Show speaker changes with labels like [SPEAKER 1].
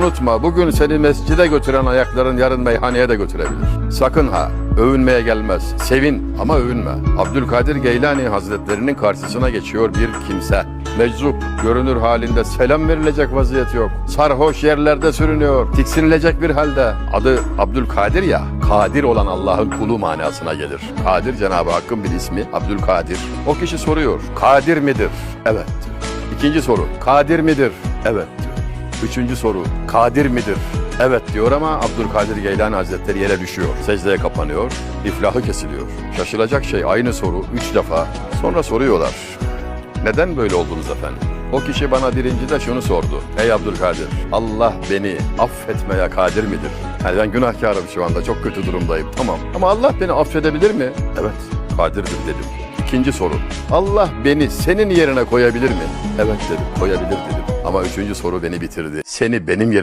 [SPEAKER 1] Unutma bugün seni mescide götüren ayakların yarın meyhaneye de götürebilir. Sakın ha övünmeye gelmez. Sevin ama övünme. Abdülkadir Geylani Hazretlerinin karşısına geçiyor bir kimse. Meczup, görünür halinde selam verilecek vaziyet yok. Sarhoş yerlerde sürünüyor. Tiksinilecek bir halde. Adı Abdülkadir ya, kadir olan Allah'ın kulu manasına gelir. Kadir Cenab-ı Hakk'ın bir ismi Abdülkadir. O kişi soruyor, kadir midir? Evet. İkinci soru, kadir midir? Evet. Üçüncü soru, kadir midir? Evet diyor ama Abdülkadir Geylani Hazretleri yere düşüyor. Secdeye kapanıyor, iflahı kesiliyor. Şaşılacak şey aynı soru üç defa. Sonra soruyorlar. Neden böyle oldunuz efendim? O kişi bana birinci de şunu sordu. Ey Abdülkadir, Allah beni affetmeye kadir midir? Yani ben günahkarım şu anda, çok kötü durumdayım. Tamam. Ama Allah beni affedebilir mi? Evet, kadirdir dedim. İkinci soru. Allah beni senin yerine koyabilir mi? Evet dedim, koyabilir dedim. Ama üçüncü soru beni bitirdi. Seni benim yerime